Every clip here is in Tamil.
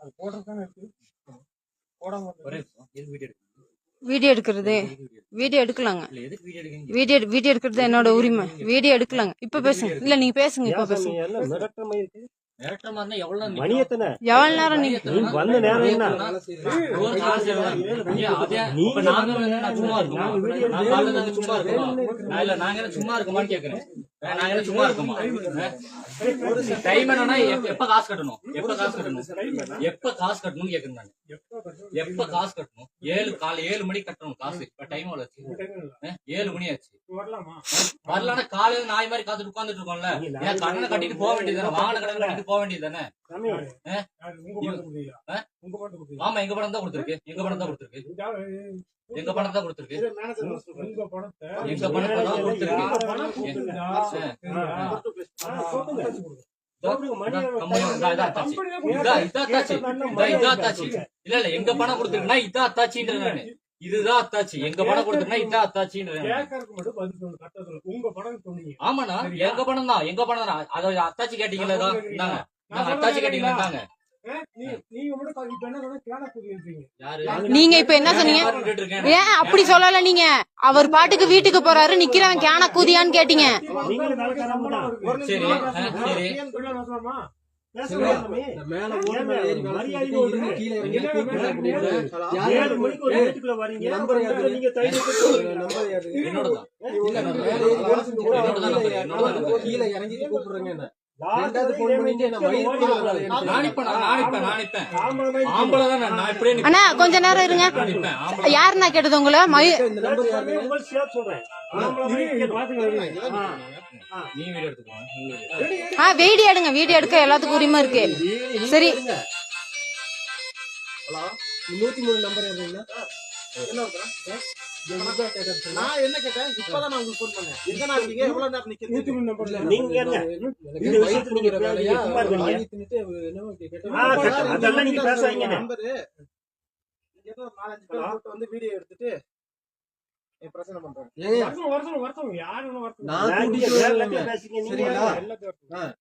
அது போடுறதுதானே இருக்கு போடாம ஒரே நிமிஷம். எதுக்கு வீடியோ எடுக்கிறது வீடியோ எடுக்கலாங்க இல்ல, எதுக்கு வீடியோ? வீடியோ வீடியோ எடுக்கிறது என்னோட உரிமை வீடியோ எடுக்கலாங்க இப்ப பேசுங்க இல்ல நீங்க பேசுங்க இப்ப பேசுங்க எவ்வளவு நேரம்? வந்த என்ன? நாங்க சும்மா இருக்கோமா? நாங்க இருக்கோமான்னு கேக்குறேன். நாங்க என்ன சும்மா இருக்கோமா? டைம் என்னன்னா எப்ப- காசு கட்டணும்? எப்ப காசு கட்டணும்? எப்ப காசு கட்டணும்னு கேக்குறேன் நான். எப்ப காசு கட்டணும்? ஏழு காலை ஏழு மணிக்கு கட்டணும் காசு. இப்ப டைம் எவ்வளவு? ஏழு மணி ஆச்சு. வரலாமா? வரலன்னா காலையில நாய் மாதிரி காத்துட்டு உட்கார்ந்துட்டு இருக்கோம்ல. ஏன் கடனை கட்டிட்டு போக வேண்டியதுதானே வாகன கடனை கட்டிட்டு போக வேண்டியதுதானே சாமி, ஆமா எங்க பணம் தான் கொடுத்துருக்கு எங்க பணம் தான் கொடுத்துருக்கு எங்க பணம் தான் கொடுத்துருக்கு உங்க பணத்தை எங்க பணத்தை தான் கொடுத்துருக்கு. இல்ல இல்ல எங்க பணம் கொடுத்துருக்குன்னா இதா அத்தாச்சின்ற நானு இதுதான் அத்தாச்சி எங்க பணம் கொடுத்துருக்குன்னா இதா அத்தாச்சின்ற நானு. கேட்கறதுக்கு மட்டும் பதில் சொல்லணும் கட்டத்துல உங்க பணம் சொன்னீங்க ஆமாண்ணா எங்க பணம் தான் எங்க பணம் தான் அதை அத்தாச்சி கேட்டீங்களா அத்தாச்சி கேட்டீங்களா நீங்க இப்ப என்ன சொன்னா கேன கூடியிருக்கீங்க யாரு நீங்க இப்ப என்ன சொன்னீங்க? ஏன் அப்படி சொல்லல நீங்க அவர் பாட்டுக்கு வீட்டுக்கு போறாரு நிக்கிறவன் கேன கூதியான்னு கேட்டீங்க. கீழே இறங்கி கூப்பிடுறேங்க அண்ணா கொஞ்ச நேரம் இருங்க. நான் நிப்பேன் ஆம்பளை யார்? நான் கேட்டது உங்களை மயு. ஆ. நீ வீடியோ எடுங்க வீடியோ எடுக்க எல்லாத்துக்கும் உரிமை இருக்கு. சரி. நூத்தி மூணு நம்பர் நான் என்ன கேட்டேன்? இப்பதான் நான் உங்களுக்கு ஃபோன் பண்ணேன். எங்க நான் இருக்கீங்க? எவ்வளவு நேரம் நிக்கிறீங்க? நம்பர்ல நீங்க வயிறு விஷயத்துல நீங்க வேலையா தின்னுட்டு என்னமோ கேட்டா. அதெல்லாம் நீங்க பேசாதீங்க. நம்பரு ஏதோ ஒரு நாலஞ்சு பேர் வந்து வீடியோ எடுத்துட்டு நீங்க. நீங்க சார்.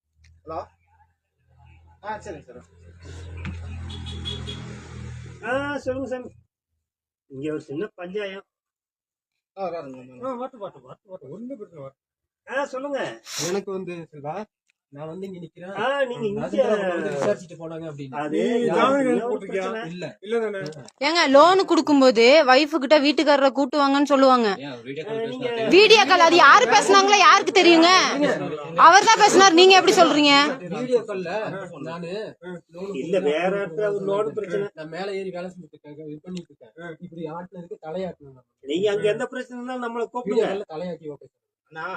சொல்லுங்க சாமி. இங்க ஒரு சின்ன பஞ்சாயம். ஒண்ணும் பிரச்சனை சொல்லுங்க. எனக்கு வந்து செல்வா நான் வந்து இங்க நிக்கிறேன். விசாரிச்சுட்டு போனாங்க அப்படின்னு? இல்ல. இல்ல? ஏங்க லோன் கொடுக்கும்போது வைஃபு கிட்ட வீட்டுக்காரரை கூட்டுவாங்கன்னு சொல்லுவாங்க. வீடியோ கால் அது யாரு பேசுனாங்களோ யாருக்கு தெரியுங்க? அவர் தான் பேசினார். நீங்க எப்படி சொல்றீங்க? வீடியோ கால்ல நானு இல்ல வேற பிரச்சனை? நான் மேல ஏறி வேலை செஞ்சுட்டு இருக்கேன் இது பண்ணிட்டு இருக்கேன். இப்படி ஆட்டினதுக்கு தலையாட்டணும் நீங்க அங்க எந்த பிரச்சனைனா நம்மள கூப்பிடுங்க. தலையாட்டி ஓகே. அண்ணா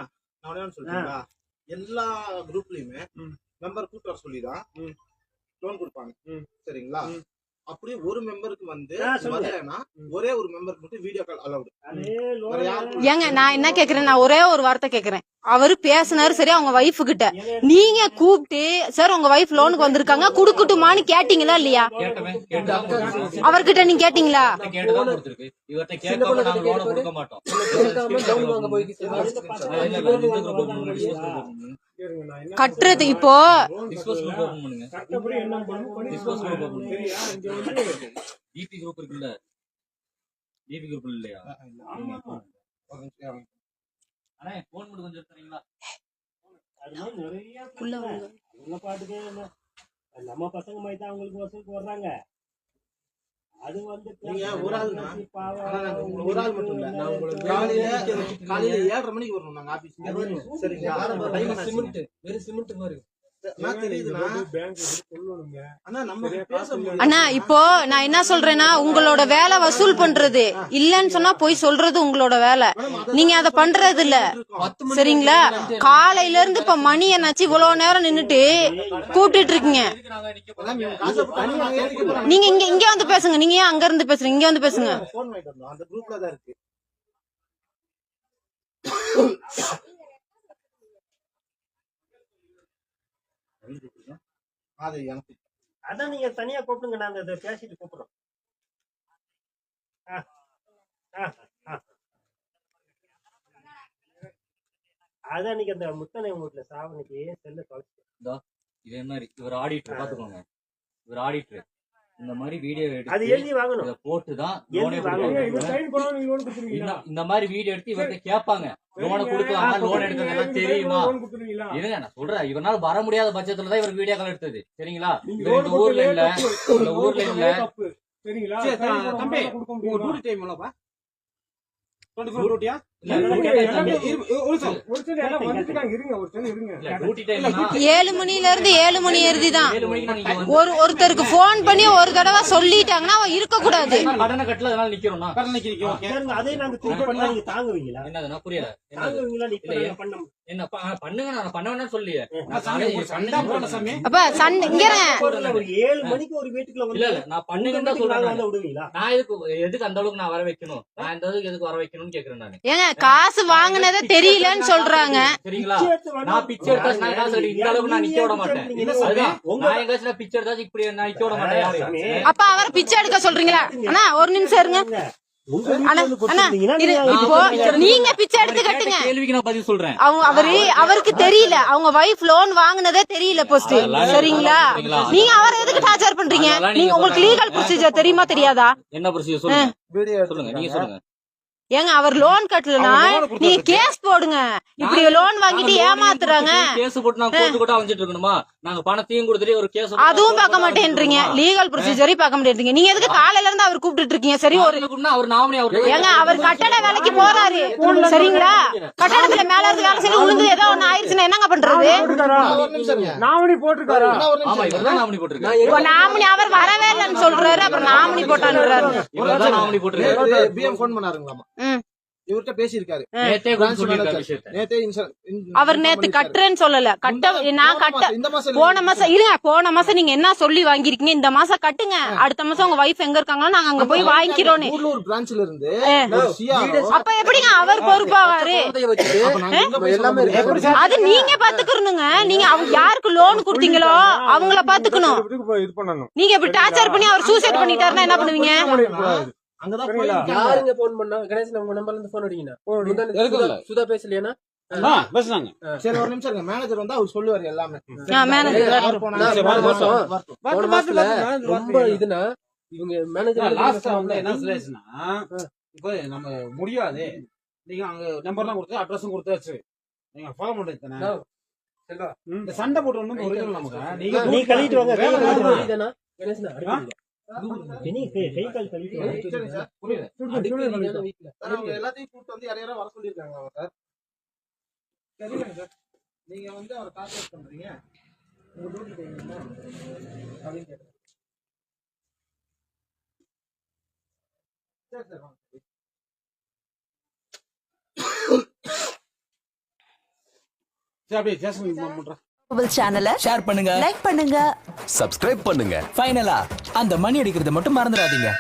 நான் ஒண்ணு சொல்றீங்களா எல்லா குரூப்லயுமே மெம்பர் கூட்டு வர சொல்லிதான் லோன் கொடுப்பாங்க. ம். சரிங்களா. அப்படியே ஒரு மெம்பருக்கு வந்து. வரலன்னா ஒரே ஒரு மெம்பருக்கு மட்டும் வீடியோ கால் யாருக்கும் ஏங்க நான் என்ன கேக்குறேன் நான் ஒரே ஒரு வார்த்தை கேக்குறேன். அவரு பேசினாரு சரி அவங்க வைஃபு கிட்ட. நீங்க கூப்பிட்டு சார் உங்க வைஃப் லோனுக்கு வந்திருக்காங்க குடுக்கட்டுமான்னு கேட்டீங்களா இல்லையா? அவர்கிட்ட நீங்க கேட்டீங்களா? கட்டுறது இப்போ DP group இருக்குல்ல. DP group இல்லையா? அண்ணே போன் மட்டும் கொஞ்சம் எடுத்துறீங்களா அது மாதிரி நிறைய பிரச்சனை. வாங்க. அவங்க பாட்டுக்கு என்ன- நம்ம பசங்க மாதிரி தான் அவங்களுக்கு வசூலுக்கு வர்றாங்க அது வந்து நீங்க ஒரு ஆள்னா? பாவம், ஆனா நாங்க உங்களை ஒரு ஆள் மட்டும் இல்ல. நான் உங்களுக்கு காலையில காலையில ஏழரை மணிக்கு வரணும் நாங்க ஆபீஸ்க்கு சரிங்களா டைம் என்னாச்சு? சிமெண்ட் வெறும் சிமெண்ட் மாதிரி அண்ணா இப்போ நான் என்ன சொல்றேன்னா உங்களோட வேலை வசூல் பண்றது. இல்லன்னு சொன்னா போய் சொல்றது உங்களோட வேலை. நீங்க அதை பண்றது இல்ல. சரிங்களா? காலையில இருந்து இப்ப மணி என்னாச்சு? இவ்வளவு நேரம் நின்னுட்டு கூப்பிட்டுட்டு இருக்கீங்க. நீங்க இங்க இங்க வந்து பேசுங்க. நீங்க ஏன் அங்க இருந்து பேசுறீங்க? இங்க வந்து பேசுங்க போன் வாங்கிட்டு வந்தோம் அந்த குரூப்ல தான் இருக்கு அது எனக்கு அதான் நீங்க தனியா கூப்பிடுங்க நாங்க இதை பேசிட்டு கூப்பிடுறோம். அதான் நீங்க அந்த முத்தனை வீட்டுல சாவணிக்கு செல்ல தொலைச்சு இதே மாதிரி இவர் ஆடிட்டர் பாத்துக்கோங்க இவர் ஆடிட்டர். இந்த மாதிரி வீடியோ அது எடுத்து எழுதி வாங்கணும். இதை போட்டுதான் எழுதி லோனே கொடுப்பாங்க? இந்த- மாதிரி வீடியோ எடுத்து இவர்கிட்ட கேட்பாங்க. லோனை. கொடுக்கலாமா. லோன் எடுத்தது எல்லாம் தெரியுமா? இருங்க நான் சொல்றேன். இவனால வர முடியாத பட்சத்துல தான் இவர் வீடியோ கால் எடுத்தது. சரிங்களா? இவர் இந்த ஊர்ல இல்ல. இந்த ஊர்ல இல்ல. சரிங்களா? தம்பி, முடியுமா? டியூட்டி டைம் டுவெண்ட்டி ஃபோர் ஏழு மணில இருந்து ஏழு மணி இறுதி தான் ஒரு ஒருத்தருக்கு ஃபோன் பண்ணி ஒரு தடவை சொல்லிட்டாங்கன்னா அவன் இருக்க கூடாது கடனை கட்டல அதனால நிக்கிறோம்னா நாங்க தாங்குவீங்களா? என்னதுன்னா புரியல. என்ன பண்ணுங்க நான் பண்ண வேணாம் சண்டை போன சாமி. அப்ப சண்டை இங்க இருங்க. முடியாது. ஒரு ஏழு மணிக்கு ஒரு வீட்டுக்குள்ள இல்ல வந்து இல்ல நான் பண்ணுங்கன்னு தான் வந்து நானு. விடுவீங்களா? நான் எதுக்கு எதுக்கு அந்த அளவுக்கு நான் வர வைக்கணும்? நான் இந்த அளவுக்கு எதுக்கு வர வைக்கணும்னு கேக்குறேன் நானு. ஏங்க காசு வாங்குனதே தெரியலன்னு சொல்றாங்க. நான் பிச்சை எடுத்தா நான் காசு எடுத்து இந்த அளவுக்கு நான் நிக்க விட மாட்டேன். நீங்க அதுதான். உங்க நான் எங்காச்சும் பிச்சை எடுத்தாச்சும் இப்படி நான் நிக்க விட மாட்டேன். யாரையும் சாமி. அப்ப அவரை பிச்சை எடுக்க சொல்றீங்களா? அண்ணா ஒரு நிமிஷம் இருங்க. நீங்க இப்போ நீங்க பிச்சை எடுத்து கட்டுங்க. கேள்விக்கு நான் பதில் சொல்றேன். அவங்க அவரு அவருக்கு தெரியல. அவங்க வைஃப் லோன் வாங்குனதே தெரியல போஸ்ட் சரிங்களா? நீங்க அவரை எதுக்கு டார்ச்சர் பண்றீங்க? நீங்க உங்களுக்கு. லீகல் ப்ரொசீஜர் தெரியுமா தெரியாதா? என்ன ப்ரொசீஜர் சொல்லுங்க. சொல்லுங்க. நீங்க சொல்லுங்க. ஏங்க அவர் லோன் கட்டலனா நீங்க கேஸ் போடுங்க. இப்படி லோன் வாங்கிட்டு ஏமாத்துறாங்க. கேஸ் போட்டு நான் கோர்ட்டு கூட அலைஞ்சிட்டு இருக்கணுமா? நாங்க பணத்தையும் கொடுத்துட்டு ஒரு கேஸ் அதுவும் பார்க்க மாட்டேன்றீங்க. லீகல் ப்ரொசீஜரையும் பார்க்க மாட்டேன்றீங்க. நீங்க எதுக்கு காலையில இருந்து அவர் கூப்பிட்டு இருக்கீங்க? சரி ஒரு அவர் நாமினி அவர் ஏங்க அவர் கட்டட வேலைக்கு போறாரு. சரிங்களா? கட்டடத்துல மேல இருந்து வேலை செய்ய உளுந்து ஏதோ ஒண்ணு ஆயிடுச்சுன்னா என்னங்க பண்றது? போட்டுருக்காரா? ஒரு நிமிஷம் நாமனி போட்டிருக்காரா? நாமினி போட்டிருக்காரு. இப்போ நாமினி அவர் வரவே இல்லைன்னு சொல்றாரு அப்புறம் நாமினி போட்டான்றாரு நாமினி போட்டிருக்காரு. பிஎம் ஃபோன் பண்ணாருங்களாமா. இவர்கிட்ட பேசியிருக்காரு. நேத்தே அவர் நேத்து கட்டுறேன்னு சொல்லல. கட்ட நான் கட்ட போன மாசம் இருங்க போன மாசம் நீங்க என்ன சொல்லி வாங்கிருக்கீங்க இந்த மாசம் கட்டுங்க. அடுத்த மாசம் உங்க வைஃப் எங்க இருக்காங்களோ நாங்க அங்க போய் வாங்கிக்கிறோன்னு. ஊர்லூர் பிரான்ச்ல இருந்து அப்ப எப்படிங்க அவர் பொறுப்பாவாரு? அது நீங்க பாத்துக்கணுங்க நீங்க அவங்க யாருக்கு லோன் கொடுத்தீங்களோ அவங்கள பாத்துக்கணும். நீங்க இப்படி டார்ச்சர் பண்ணி அவர் சூசைட் பண்ணிட்டாருன்னா என்ன பண்ணுவீங்க? அங்கதான் யாருங்க போன் பண்ணா? கணேசன் உங்க நம்பர்ல இருந்து போன் அடிக்கணும். சுதா- பேசலையானா பேசுனாங்க சரி ஒரு நிமிஷம் இருங்க. மேனேஜர் வந்து அவர் சொல்லுவாரு எல்லாமே. ரொம்ப இதுனா இவங்க மேனேஜர் லாஸ்டா வந்து என்ன சொல்லியாச்சுன்னா இப்போ நம்ம முடியாது. நீங்க அங்க நம்பர்லாம் கொடுத்து அட்ரஸும் கொடுத்தாச்சு. நீங்க ஃபாலோ பண்றது தானே. செல்வா. இந்த சண்டை போட்டு வந்து ஒரிஜினல் நமக்கு. நீங்க நீ கழுவிட்டு வாங்க கை வேலை கழுவிட்டு வாங்க. இதுதானா கணேசன் அடிக்கிறீங்க நீ கை கை கால் கழுவிட்டு வாங்க. சரி சார் புரியுது அடிக்கிறீங்க வீட்டுல சார், அவங்க எல்லாத்தையும் கூப்பிட்டு வந்து யார் யாரோ வர சொல்லியிருக்காங்க அவங்க சார் சரிங்க சார் நீங்க வந்து அவரை கான்டாக்ட் பண்றீங்க உங்க டியூட்டி டைம் என்ன அப்படின்னு கேட்டேன் சரி சார் வாங்க. சரி அப்படியே ஜாஸ்மின் பண்றேன் சேனலை ஷேர் பண்ணுங்க லைக் பண்ணுங்க சப்ஸ்கிரைப் பண்ணுங்க ஃபைனலா அந்த மணி அடிக்கிறத மட்டும் மறந்துடாதீங்க.